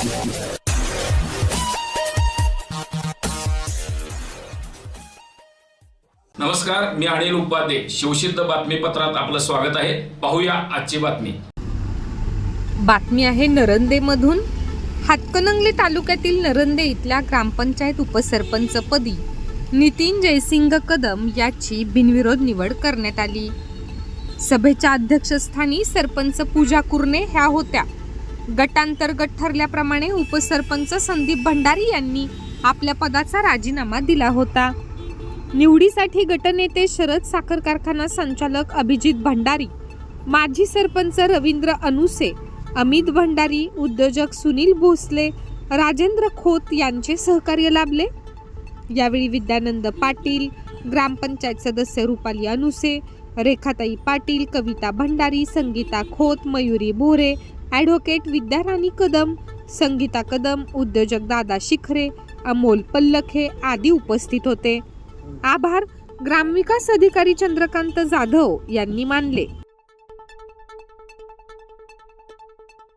नमस्कार मी अनिल उपाध्ये शिवसिद्ध बातमीपत्रात आपलं स्वागत आहे. पाहूया आजची बातमी. बातमी आहे नरंदेमधून. हातकणंगले तालुक्यातील नरंदे इथल्या ग्रामपंचायत उपसरपंचपदी नितीन जयसिंग कदम याची बिनविरोध निवड करण्यात आली. सभेच्या अध्यक्षस्थानी सरपंच पूजा कुरणे ह्या होत्या. गटांतर्गत ठरल्याप्रमाणे उपसरपंच संदीप भंडारी यांनी आपल्या पदाचा राजीनामा दिला होता. निवडीसाठी गटनेते शरद साखर कारखाना संचालक अभिजित भंडारी माजी सरपंच रवींद्र अनुसे अमित भंडारी उद्योजक सुनील भोसले राजेंद्र खोत यांचे सहकार्य लाभले. यावेळी विद्यानंद पाटील ग्रामपंचायत सदस्य रुपाली अनुसे रेखाताई पाटील कविता भंडारी संगीता खोत मयुरी भोरे ॲडव्होकेट विद्याराणी कदम संगीता कदम उद्योजक दादा शिखरे अमोल पल्लखे आदी उपस्थित होते. आभार. ग्रामविकास अधिकारी चंद्रकांत जाधव यांनी मानले.